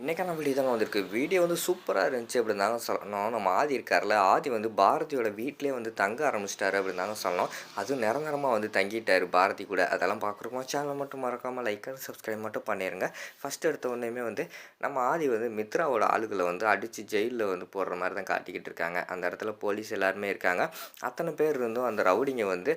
இன்றைக்கான வீடியோ தாங்க வந்திருக்கு. வீடியோ வந்து சூப்பராக இருந்துச்சு அப்படின்னு தாங்க சொல்லணும். நம்ம ஆதி இருக்கார்ல ஆதி வந்து பாரதியோட வீட்டிலே வந்து தங்க ஆரம்பிச்சிட்டாரு அப்படின்னு தாங்க சொல்லணும். அதுவும் நிரந்தரமாக வந்து தங்கிட்டார் பாரதி கூட. அதெல்லாம் பார்க்குறோமா சேனல் மட்டும் மறக்காமல் லைக் அண்ட் சப்ஸ்கிரைப் மட்டும் பண்ணிடுங்க ஃபஸ்ட் எடுத்த உடனேமே வந்து நம்ம ஆதி வந்து மித்ராவோட ஆளுகளை வந்து அடித்து ஜெயிலில் வந்து போடுற மாதிரி தான் காட்டிக்கிட்டு இருக்காங்க. அந்த இடத்துல போலீஸ் எல்லாருமே இருக்காங்க. அத்தனை பேர் இருந்தும் அந்த ரவுடிங்க வந்து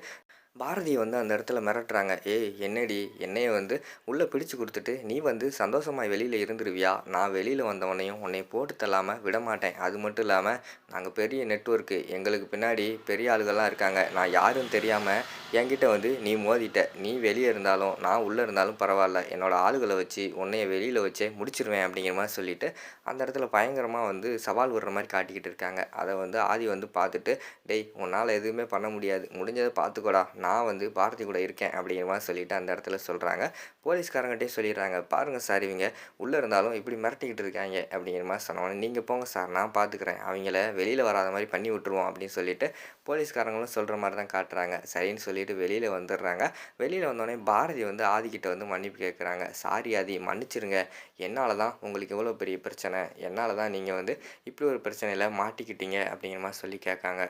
பாரதியை வந்து அந்த இடத்துல மிரட்டுறாங்க. ஏய் என்னடி? என்னைய வந்து உள்ளே பிடிச்சு கொடுத்துட்டு நீ வந்து சந்தோஷமாக வெளியில் இருந்துருவியா? நான் வெளியில் வந்தவனையும் உன்னை போட்டு தள்ளாமல் விட மாட்டேன் அது மட்டும் இல்லாமல் நாங்கள் பெரிய நெட்ஒர்க்கு எங்களுக்கு பின்னாடி பெரிய ஆளுகள்லாம் இருக்காங்க. நான் யாரும் தெரியாமல் என்கிட்ட வந்து நீ மோதிட்ட. நீ வெளியே இருந்தாலும் நான் உள்ளே இருந்தாலும் பரவாயில்ல. என்னோடய ஆளுகளை வச்சு உன்னைய வெளியில் வச்சே முடிச்சிருவேன் அப்படிங்கிற மாதிரி சொல்லிவிட்டு அந்த இடத்துல பயங்கரமாக வந்து சவால் விடுற மாதிரி காட்டிக்கிட்டு இருக்காங்க. அதை வந்து ஆதி வந்து பார்த்துட்டு டெய் உன்னால் எதுவுமே பண்ண முடியாது. முடிஞ்சதை பார்த்துக்கோடா. நான் வந்து பாரதி கூட இருக்கேன் அப்படிங்கிற மாதிரி சொல்லிவிட்டு அந்த இடத்துல சொல்கிறாங்க போலீஸ்காரங்கிட்டே சொல்லிடுறாங்க. பாருங்கள் சார் இவங்க உள்ளே இருந்தாலும் இப்படி மிரட்டிக்கிட்டு இருக்காங்க அப்படிங்கிற மாதிரி சொன்னோன்னே நீங்கள் போங்க சார் நான் பார்த்துக்குறேன் அவங்கள வெளியில் வராத மாதிரி பண்ணி விட்டுருவோம் அப்படின்னு சொல்லிட்டு போலீஸ்காரங்களும் சொல்கிற மாதிரி தான் காட்டுறாங்க. சரின்னு சொல்லிட்டு வெளியில் வந்துடுறாங்க. வெளியில் வந்தோடனே பாரதி வந்து ஆதிக்கிட்ட வந்து மன்னிப்பு கேட்குறாங்க சாரி ஆதி மன்னிச்சிருங்க. என்னால் தான் உங்களுக்கு இவ்வளோ பெரிய பிரச்சனை. என்னால் தான் நீங்கள் வந்து இப்படி ஒரு பிரச்சனையில் மாட்டிக்கிட்டீங்க அப்படிங்கிற மாதிரி சொல்லி கேட்காங்க.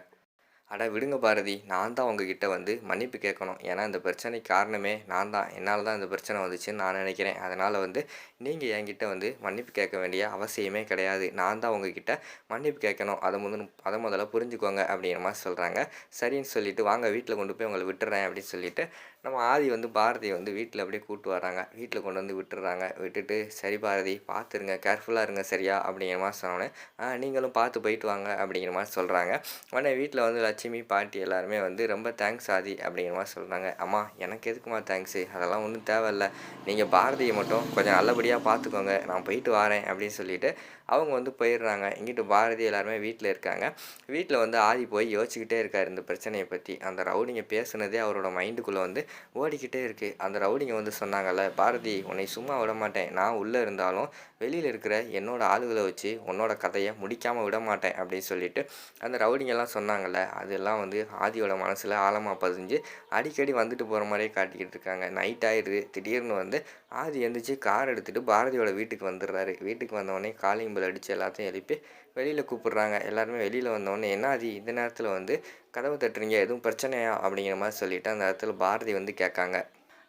அட விடுங்க பாரதி நான் தான் உங்ககிட்ட வந்து மன்னிப்பு கேட்கணும். ஏன்னா இந்த பிரச்சனைக்கு காரணமே நான் தான். என்னால் தான் இந்த பிரச்சனை வந்துச்சுன்னு நான் நினைக்கிறேன். அதனால் வந்து நீங்கள் என்கிட்ட வந்து மன்னிப்பு கேட்க வேண்டிய அவசியமே கிடையாது. நான் தான் உங்ககிட்ட மன்னிப்பு கேட்கணும். அதை முதல் அதை முதல்ல புரிஞ்சுக்கோங்க அப்படிங்கிற மாதிரி சொல்கிறாங்க சரின்னு சொல்லிவிட்டு வாங்க வீட்டில் கொண்டு போய் உங்களை விட்டுறேன் அப்படின்னு சொல்லிட்டு நம்ம ஆதி வந்து பாரதியை வந்து வீட்டில் அப்படியே கூப்பிட்டு வராங்க வீட்டில் கொண்டு வந்து விட்டுறாங்க. விட்டுட்டு சரி பாரதி பார்த்துருங்க. கேர்ஃபுல்லாக இருங்க சரியா அப்படிங்கிற மாதிரி சொன்னோன்னே நீங்களும் பார்த்து போயிட்டு வாங்க அப்படிங்கிற மாதிரி சொல்கிறாங்க உடனே வீட்டில் வந்து லட்சுமி லட்சுமி பாட்டி எல்லாருமே வந்து ரொம்ப தேங்க்ஸ் ஆதி அப்படிங்கிற மாதிரி சொல்கிறாங்க அம்மா எனக்கு எதுக்குமா தேங்க்ஸு அதெல்லாம் ஒன்றும் தேவையில்ல. நீங்கள் பாரதியை மட்டும் கொஞ்சம் நல்லபடியாக பார்த்துக்கோங்க. நான் போயிட்டு வரேன் அப்படின்னு சொல்லிட்டு அவங்க வந்து போயிடுறாங்க. இங்கிட்டு பாரதி எல்லாருமே வீட்டில் இருக்காங்க. வீட்டில் வந்து ஆதி போய் யோசிச்சுக்கிட்டே இருக்கார் இந்த பிரச்சனையை பற்றி அந்த ரவுடிங்க பேசுனதே அவரோட மைண்டுக்குள்ளே வந்து ஓடிக்கிட்டே இருக்குது அந்த ரவுடிங்க வந்து சொன்னாங்கல்ல பாரதி உன்னை சும்மா விட மாட்டேன். நான் உள்ளே இருந்தாலும் வெளியில் இருக்கிற என்னோட ஆளுகளை வச்சு உன்னோட கதையை முடிக்காமல் விட மாட்டேன். அப்படின்னு சொல்லிட்டு அந்த ரவுடிங்கெல்லாம் சொன்னாங்கல்ல அது அதெல்லாம் வந்து ஆதியோட மனசில் ஆழமாக பதிஞ்சு அடிக்கடி வந்துட்டு போகிற மாதிரியே காட்டிக்கிட்டு இருக்காங்க. நைட் ஆயிடுது. திடீர்னு வந்து ஆதி எழுந்திரிச்சு கார் எடுத்துகிட்டு பாரதியோட வீட்டுக்கு வந்துடுறாரு. வீட்டுக்கு வந்தவொடனே காலிங் பெல் அடித்து எல்லாத்தையும் எழுப்பி வெளியில் கூப்பிட்றாங்க. எல்லாருமே வெளியில் வந்தோடனே என்ன ஆதி இந்த நேரத்தில் வந்து கதவை தட்டுறீங்க? எதுவும் பிரச்சனையா? அப்படிங்கிற மாதிரி சொல்லிவிட்டு அந்த இடத்துல பாரதி வந்து கேட்காங்க.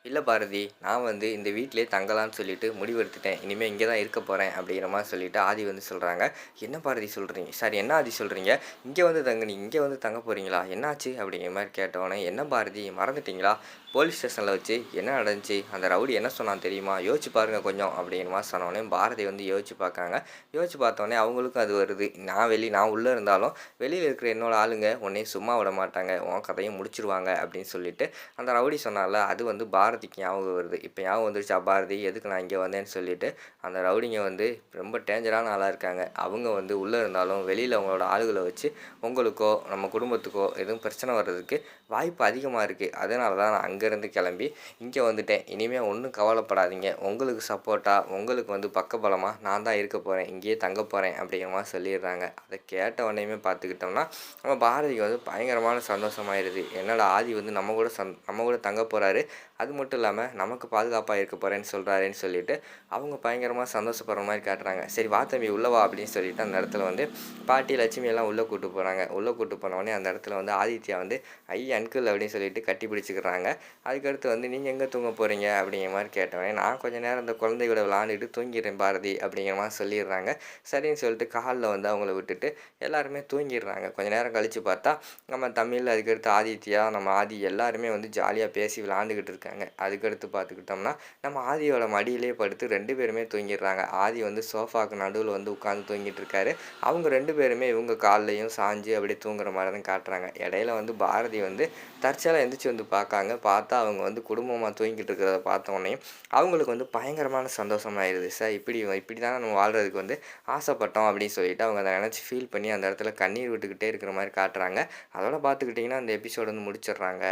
இல்லை பாரதி நான் வந்து இந்த வீட்டிலே தங்கலாம்னு சொல்லிட்டு முடிவெடுத்துட்டேன். இனிமேல் இங்கே தான் இருக்க போகிறேன் அப்படிங்கிற மாதிரி சொல்லிவிட்டு ஆதி வந்து சொல்கிறாங்க என்ன பாரதி சொல்கிறீங்க சார் என்ன ஆதி சொல்கிறீங்க இங்கே வந்து தங்குனி இங்கே வந்து தங்க போகிறீங்களா என்னாச்சு அப்படிங்கிற மாதிரி கேட்டவொடனே என்ன பாரதி மறந்துட்டீங்களா? போலீஸ் ஸ்டேஷனில் வச்சு என்ன நடந்துச்சு? அந்த ரவுடி என்ன சொன்னான் தெரியுமா? யோசிச்சு பாருங்கள் கொஞ்சம் அப்படிங்கிற சொன்னோடனே பாரதி வந்து யோசிச்சு பார்க்காங்க. யோசிச்சு பார்த்தோன்னே அவங்களுக்கும் அது வருது. நான் வெளி நான் உள்ளே இருந்தாலும் வெளியில் இருக்கிற என்னோட ஆளுங்க உன்னையும் சும்மா விட மாட்டாங்க. உன் கதையும் முடிச்சிருவாங்க அப்படின்னு சொல்லிட்டு அந்த ரவுடி சொன்னால அது வந்து பாரதிக்கு ஞாபகம் வருது. இப்போ ஞாபகம் வந்துருச்சா? பாரதி எதுக்கு நான் இங்கே வந்தேன்னு சொல்லிட்டு அந்த ரவுடிங்க வந்து ரொம்ப டேஞ்சரான ஆளாக இருக்காங்க. அவங்க வந்து உள்ளே இருந்தாலும் வெளியில் அவங்களோட ஆளுகளை வச்சு உங்களுக்கோ நம்ம குடும்பத்துக்கோ எதுவும் பிரச்சனை வர்றதுக்கு வாய்ப்பு அதிகமாக இருக்குது அதனால தான் நான் அங்கே அங்கேருந்து கிளம்பி இங்கே வந்துட்டேன். இனிமேல் ஒன்றும் கவலைப்படாதீங்க. உங்களுக்கு சப்போர்ட்டாக உங்களுக்கு வந்து பக்கபலமாக நான் தான் இருக்க போகிறேன் இங்கேயே தங்க போகிறேன் அப்படிங்கிற மாதிரி சொல்லிடுறாங்க. அதை கேட்ட உடனேயுமே பார்த்துக்கிட்டோம்னா நம்ம பாரதிக்கு வந்து பயங்கரமான சந்தோஷமாயிருது. என்னடா ஆதி வந்து நம்ம கூட சந் நம்ம கூட தங்க போகிறாரு அது மட்டும் இல்லாமல் நமக்கு பாதுகாப்பாக இருக்க போகிறேன்னு சொல்கிறாருன்னு சொல்லிட்டு அவங்க பயங்கரமாக சந்தோஷப்படுற மாதிரி காட்டுறாங்க. சரி வா தம்பி உள்ளவா அப்படின்னு சொல்லிட்டு அந்த இடத்துல வந்து பாட்டி லட்சுமி எல்லாம் உள்ளே கூட்டு போகிறாங்க உள்ளே கூட்டு போனவொடனே அந்த இடத்துல வந்து ஆதித்யா வந்து ஐ அன்கிள் அப்படின்னு சொல்லிட்டு கட்டி பிடிச்சிக்கிறாங்க. அதுக்கடுத்து வந்து நீங்கள் எங்கே தூங்க போகிறீங்க அப்படிங்கிற மாதிரி கேட்டவனே நான் கொஞ்சம் நேரம் அந்த குழந்தையோட விளாண்டுட்டு தூங்கிடுறேன் பாரதி அப்படிங்கிற மாதிரி சொல்லிடுறாங்க. சரின்னு சொல்லிட்டு காலில் வந்து அவங்கள விட்டுட்டு எல்லாருமே தூங்கிடுறாங்க. கொஞ்ச நேரம் கழித்து பார்த்தா நம்ம தமிழ் அதுக்கடுத்து ஆதித்யா நம்ம ஆதி எல்லாருமே வந்து ஜாலியாக பேசி விளாண்டுக்கிட்டு இருக்காங்க. அதுக்கடுத்து பார்த்துக்கிட்டோம்னா நம்ம ஆதியோட மடியிலே படுத்து ரெண்டு பேருமே தூங்கிடுறாங்க. ஆதி வந்து சோஃபாவுக்கு நடுவில் வந்து உட்காந்து தூங்கிட்டு இருக்காரு. அவங்க ரெண்டு பேருமே இவங்க கால்லையும் சாஞ்சு அப்படியே தூங்குற மாதிரி தான் காட்டுறாங்க. இடையில வந்து பாரதி வந்து தற்செயலாக எந்திரிச்சு வந்து பார்க்காங்க. பார்த்து பார்த்தா அவங்க வந்து குடும்பமாக தூங்கிட்டு இருக்கிறத பார்த்தோன்னே அவங்களுக்கு வந்து பயங்கரமான சந்தோஷமாயிருது சார் இப்படி இப்படி தான் நம்ம வாழ்கிறதுக்கு வந்து ஆசைப்பட்டோம் அப்படின்னு சொல்லிட்டு அவங்க அதை நினச்சி ஃபீல் பண்ணி அந்த இடத்துல கண்ணீர் விட்டுக்கிட்டே இருக்கிற மாதிரி காட்டுறாங்க. அதோட பார்த்துக்கிட்டிங்கன்னா அந்த எபிசோடு வந்து முடிச்சிடுறாங்க.